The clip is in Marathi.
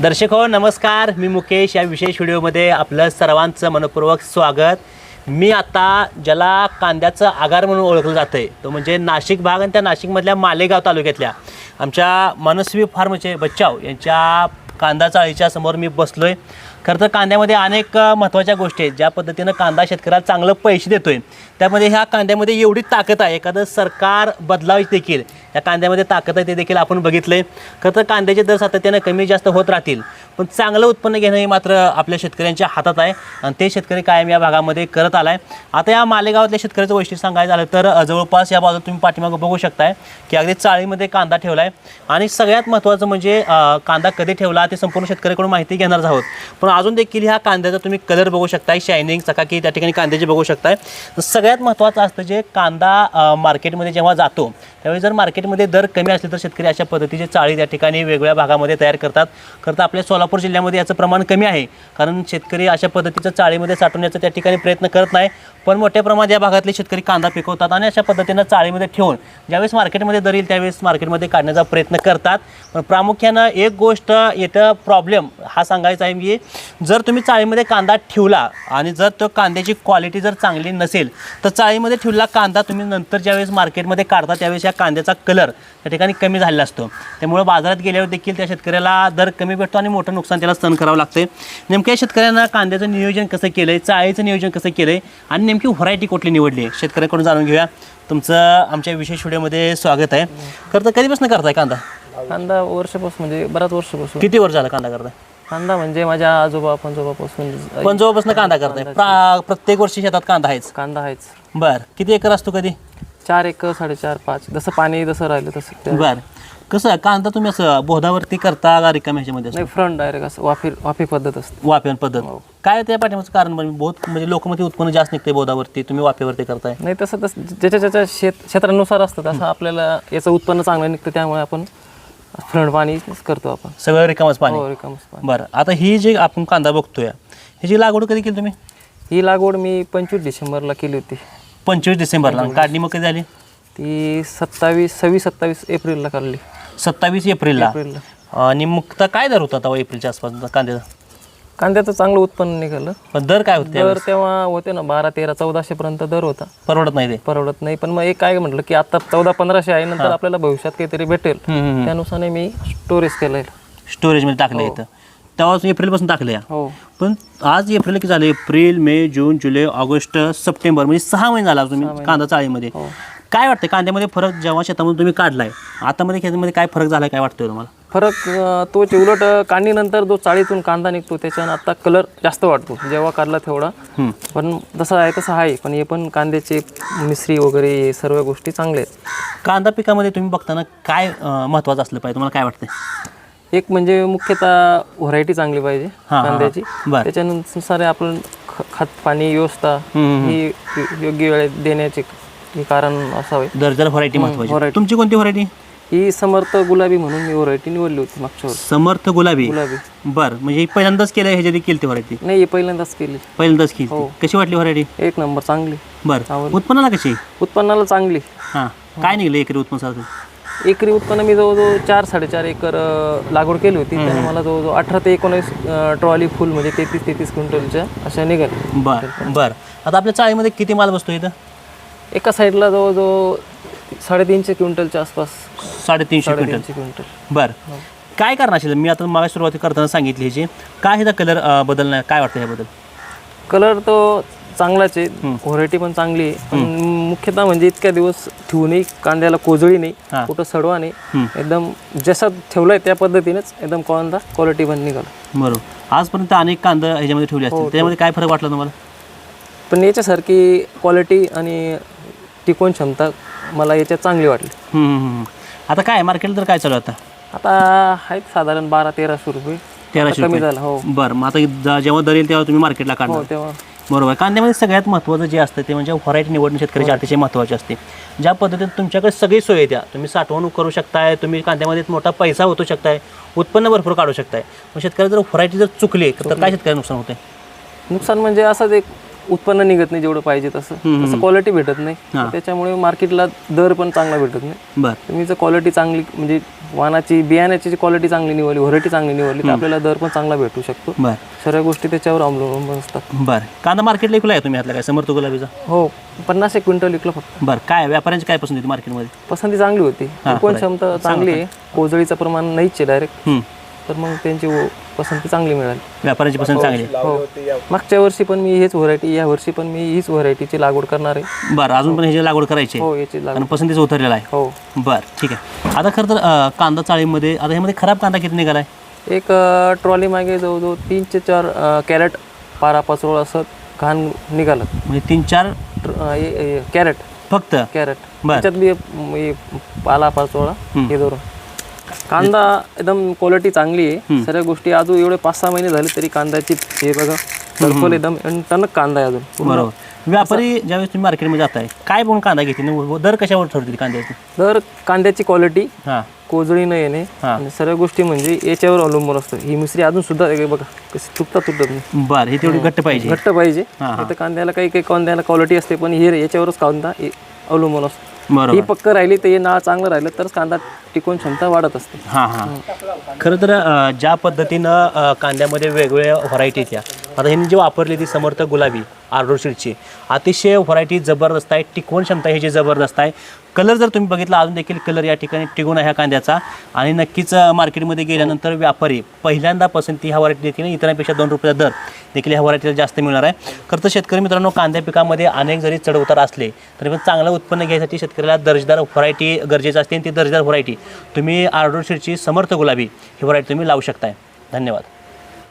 दर्शक हो नमस्कार. मी मुकेश या विशेष व्हिडिओमध्ये आपलं सर्वांचं मनपूर्वक स्वागत. मी आता ज्याला कांद्याचं आगार म्हणून ओळखलं जातं आहे तो म्हणजे नाशिक भाग आणि त्या नाशिकमधल्या मालेगाव तालुक्यातल्या. आमच्या मनस्वी फार्मचे बच्चाव यांच्या कांदा चाळीच्या समोर मी बसलो आहे खरं तर कांद्यामध्ये अनेक महत्त्वाच्या गोष्टी आहेत. ज्या पद्धतीनं कांदा शेतकऱ्याला चांगलं पैसे देतो आहे त्यामध्ये ह्या कांद्यामध्ये एवढी ताकद आहे. एखादं सरकार बदलावी देखील. या कांद्यामध्ये ताकद आहे ते देखील आपण बघितलं आहे खरं तर कांद्याचे दर सातत्यानं कमी जास्त होत राहतील. पण चांगलं उत्पन्न घेणं हे मात्र आपल्या शेतकऱ्यांच्या हातात आहे. आणि ते शेतकरी कायम या भागामध्ये करत आला आहे आता या मालेगावातल्या शेतकऱ्याचं वैशिष्ट्य सांगायचं झालं तर जवळपास या बाजूला तुम्ही पाठीमागं बघू शकताय की अगदी चाळीमध्ये कांदा ठेवला आहे आणि सगळ्यात महत्त्वाचं म्हणजे कांदा कधी ठेवला ते संपूर्ण शेतकऱ्याकडून माहिती घेणार आहोत. पण अजून देखील ह्या कांद्याचा तुम्ही कलर बघू शकताय शायनिंग चकाकी त्या ठिकाणी कांद्याचे बघू शकताय. सगळ्यात महत्त्वाचं असतं जे कांदा मार्केटमध्ये जेव्हा जातो त्यावेळी जर मार्केटमध्ये दर कमी असले तर शेतकरी अशा पद्धतीचे चाळी त्या ठिकाणी वेगवेगळ्या भागामध्ये तयार करतात. खरं तर आपल्या सोलापूर जिल्ह्यामध्ये याचं प्रमाण कमी आहे. कारण शेतकरी अशा पद्धतीचं चाळीमध्ये साठवण्याचा त्या ठिकाणी प्रयत्न करत नाही. पण मोठ्या प्रमाणात या भागातले शेतकरी कांदा पिकवतात आणि अशा पद्धतीनं चाळीमध्ये ठेवून ज्यावेळेस मार्केटमध्ये दर येईल त्यावेळेस मार्केटमध्ये काढण्याचा प्रयत्न करतात. पण प्रामुख्यानं एक गोष्ट येतं प्रॉब्लेम हा सांगायचा आहे की जर तुम्ही चाळीमध्ये कांदा ठेवला आणि जर तो कांद्याची क्वालिटी जर चांगली नसेल तर चाळीमध्ये ठेवलेला कांदा तुम्ही नंतर ज्यावेळेस मार्केटमध्ये काढता त्यावेळेस या कांद्याचा कलर त्या ठिकाणी कमी झालेला असतो. त्यामुळे बाजारात गेल्यावर देखील त्या शेतकऱ्याला दर कमी भेटतो आणि मोठं नुकसान त्याला सहन करावं लागते नेमक्या शेतकऱ्यांना कांद्याचं नियोजन कसं केलं आहे चाळीचं नियोजन कसं केलं आहे आणि नेमकी व्हरायटी कुठली निवडली आहे? शेतकऱ्यांकडून जाणून घेऊया. तुमचं आमच्या विशेष व्हिडिओमध्ये स्वागत आहे. खरं तर कधीपासून करताय कांदा? कांदा वर्षापासून म्हणजे बऱ्याच वर्षापासून. किती वर्ष झालं कांदा करताय? कांदा म्हणजे माझ्या आजोबा पंजोबापासून पण जोपासून कांदा करताय. प्रा- प्रत्येक वर्षी शेतात कांदा आहेच. कांदा आहेच. बर किती एकर असतो कधी? चार एक साडेचार पाच. जसं पाणी जसं राहिलं तसं बर. कसं कांदा तुम्ही असं बोधावरती करता का रिकाम्या ह्याच्यामध्ये असं? नाही फ्रंट डायरेक्ट असं वाफी वाफी पद्धत असते. वाफेवर पद्धत. काय त्या पाठीमागचं कारण म्हणजे बहुत म्हणजे लोकमती उत्पन्न जास्त निघते बोधावरती तुम्ही वाफेवरती करताय. नाही तसं तसं ज्याच्या ज्याच्या शेत क्षेत्रानुसार असतं तसं आपल्याला याचं उत्पन्न चांगलं निघतं त्यामुळे आपण फ्रंट पाणी करतो आपण. सगळं रिकामच पाणी. हो रिकामच पाणी. बरं. आता ही जी आपण कांदा बघतोय ह्याची लागवड कधी केली तुम्ही? ही लागवड मी पंचवीस डिसेंबरला केली होती. पंचवीस डिसेंबरला. काढणी मग कधी झाली? ती सत्तावीस सव्वीस सत्तावीस एप्रिलला काढली. सत्तावीस एप्रिलला. एप्रिलला. आणि मग तर काय दर होता तेव्हा एप्रिलच्या आसपास? कांद्याचा? कांद्याचं चांगलं उत्पन्न निघालं. पण दर काय होते दर तेव्हा होते ना बारा तेरा चौदाशे पर्यंत दर होता. परवडत नाही ते. परवडत नाही. पण मग एक काय म्हटलं की आता चौदा पंधराशे आहे नंतर आपल्याला भविष्यात काहीतरी भेटेल. हम्म, हम्म, हम्म. त्यानुसार मी स्टोरेज केलंय. स्टोरेजमध्ये टाकलं इथं. तेव्हा एप्रिलपासून टाकलं या हो. पण आज एप्रिल किती झालं April May June July August September म्हणजे सहा महिने झाला तुम्ही कांदा चाळीमध्ये काय वाटतं कांद्यामध्ये फरक जेव्हा शेतामध्ये तुम्ही काढलाय आता मध्ये खेळामध्ये काय फरक झाला काय वाटतंय तुम्हाला? फरक अं, तोच. उलट अं, काढणीनंतर जो चाळीतून कांदा निघतो त्याच्यानं आता कलर जास्त वाटतो जेव्हा काढला तेवढा. हम्म. पण जसं आहे तसं आहे. पण हे पण कांद्याचे मिश्री वगैरे हे सर्व गोष्टी चांगल्या आहेत. कांदा पिकामध्ये तुम्ही बघताना काय अं, महत्त्वाचं असलं पाहिजे? तुम्हाला काय वाटतंय? एक म्हणजे मुख्यतः व्हरायटी चांगली पाहिजे हा, हा. कांद्याची. बरं. त्याच्यानुसार आपण ख- खत पाणी व्यवस्था ही योग्य वेळेत देण्याचे हे कारण असावे. दर्जाला व्हरायटी महत्वाची. variety. तुमची कोणती व्हरायटी ही समर्थ गुलाबी म्हणून मी व्हरायटी निवडली होती मागच्या वर्षी. समर्थ गुलाबी? गुलाबी. बरं म्हणजे ही पहिल्यांदाच केलं ह्याच्या देखील ती व्हरायटी नाही हे पहिल्यांदाच केली. पहिल्यांदाच केली कशी वाटली व्हरायटी एक नंबर चांगली. बरं. उत्पन्नाला कशी? उत्पन्नाला चांगली. हां. काय निघलं एकरी उत्पन्न सारखं एकरी उत्पन्न मी जवळजवळ चार साडेचार एकर अं, लागवड केली होती. त्याने मला जवळजवळ अठरा ते एकोणीस ट्रॉली फुल म्हणजे तेहतीस तेहतीस क्विंटलच्या अशा निघाल्या. बरं बरं. आता आपल्या चाळीमध्ये किती माल बसतो इथं? एका साईडला जवळजवळ साडेतीनशे क्विंटलच्या आसपास. साडेतीनशे क्विंटल साडेतीनशे क्विंटल. बरं. काय करणार असेल? मी आता मला सुरुवाती करताना सांगितली ह्याची. काय ह्याचा कलर बदलणार? काय वाटतं ह्याबद्दल? कलर तो चांगलाच आहे. व्हरायटी पण चांगली आहे. मुख्यतः म्हणजे इतक्या दिवस ठेवूनही कांद्याला कोजळी नाही हा. कुठं सडवा नाही. एकदम जसा ठेवलाय त्या पद्धतीनेच एकदम कांदा क्वालिटी पण निघाला. बरोबर. आजपर्यंत अनेक कांदा ह्याच्यामध्ये ठेवले असतील. त्याच्यामध्ये काय फरक वाटला तुम्हाला? पण याच्यासारखी क्वालिटी आणि टिकवून क्षमता मला याच्यात चांगली वाटली. आता काय मार्केटला तर काय चालू आता? आता आहेत साधारण बारा तेराशे रुपये. तेराशे कमी झालं हो. बरं मग आता जेव्हा दर येईल तेव्हा तुम्ही मार्केटला हो काढणार. तेव्हा. बरोबर. कांद्यामध्ये सगळ्यात महत्त्वाचं जे असतं ते म्हणजे व्हरायटी निवडणं शेतकऱ्याची अतिशय महत्त्वाची असते. ज्या पद्धतीने तुमच्याकडे सगळी सोय त्या तुम्ही साठवणूक करू शकताय तुम्ही कांद्यामध्ये मोठा पैसा होतो शकताय उत्पन्न भरपूर काढू शकताय. मग शेतकरी जर व्हरायटी जर चुकली तर काय शेतकऱ्याला नुकसान होते नुकसान म्हणजे असंच एक उत्पन्न निघत नाही जेवढं पाहिजे तसं. तसं क्वालिटी भेटत नाही. त्याच्यामुळे मार्केटला दर पण चांगला भेटत नाही. बरं. तुम्ही जर क्वालिटी चांगली म्हणजे वाहनाची बियाण्याची क्वालिटी चांगली निवडली व्हरायटी चांगली निवडली तर आपल्याला दर पण चांगला भेटू शकतो. बर. सर्व गोष्टी त्याच्यावर अवलंबून असतात. बर. कांदा मार्केटला विकला आहे तुम्ही ह्यातला काय? समर्थ गुलाबीचा? हो. पन्नास एक क्विंटल विकलं फक्त. बर. काय व्यापाऱ्यांची काय पसंत होती मार्केटमध्ये पसंती चांगली होती. कोण क्षमता चांगली आहे. कोजळीचं प्रमाण नाहीच आहे डायरेक्ट. तर मग त्यांची पसंती चांगली मिळाली. व्यापाऱ्यांची पसंत चांगली. आहे. हो. मागच्या वर्षी पण मी हेच व्हरायटी या वर्षी पण मी हीच व्हरायटीची लागवड करणार आहे. बरं अजून पण ह्याची लागवड करायची आहे? हो याची लागवड. आणि पसंतीचं उतरलेला आहे? हो. बरं ठीक आहे. आता खरं तर अं, कांदा चाळीमध्ये आता ह्यामध्ये खराब कांदा किती निघाला आहे एक ट्रॉली मागे जवळजवळ तीन ते चार अ, कॅरेट पारा पाचोळा असं घाण निघालं. म्हणजे तीन चार? ट्र- अ, हे- हे कॅरेट. फक्त? कॅरेट. बर. त्याच्यात बी म, हे पाला पाचोळा हे धरून. कांदा एकदम क्वालिटी चांगली आहे. सर्व गोष्टी अजून एवढे पाच सहा महिने झाले तरी कांद्याची हे बघा सर्कल एकदम टणक कांदा आहे अजून. बरोबर. व्यापारी ज्यावेळेस तुम्ही मार्केटमध्ये जाताय काय बघून कांदा घेते दर कशावर ठरवते कांद्याची? तर कांद्याची क्वालिटी हां. कोजळी न येणे. आणि सर्व गोष्टी म्हणजे याच्यावर अवलंबून असतं. ही मिश्री अजून सुद्धा बघा कशी तुटता तुटत नाही. बरं हे तेवढी घट्ट पाहिजे. घट्ट पाहिजे. आता कांद्याला काही काही कांद्याला क्वालिटी असते पण हे याच्यावरच कांदा अवलंबून असतो. ही पक्क राहिली तर हे नाळ चांगलं राहिलं तरच कांदा टिकून क्षमता वाढत असते. हां हां. खरं तर ज्या पद्धतीनं कांद्यामध्ये वेगवेगळ्या व्हरायटी त्या आता ह्यांनी जी वापरली ती समर्थ गुलाबी आर्डोशीटची अतिशय व्हरायटी जबरदस्त आहे. टिकवण क्षमता ह्याची जबरदस्त आहे. कलर जर तुम्ही बघितला अजून देखील कलर या ठिकाणी टिकून आहे ह्या कांद्याचा. आणि नक्कीच मार्केटमध्ये गेल्यानंतर व्यापारी पहिल्यांदा पसंती ह्या व्हरायटी देखील इतरांपेक्षा दोन रुपयाचा दर देखील ह्या व्हरायटीला जास्त मिळणार आहे. खरं तर शेतकरी मित्रांनो कांद्या पिकामध्ये अनेक जरी चढउतार असले तरी पण चांगलं उत्पन्न घ्यायसाठी शेतकऱ्याला दर्जेदार व्हरायटी गरजेचं असते आणि ती दर्जेदार व्हरायटी तुम्ही आर्डोरशीटची समर्थ गुलाबी ही व्हरायटी तुम्ही लावू शकताय. धन्यवाद.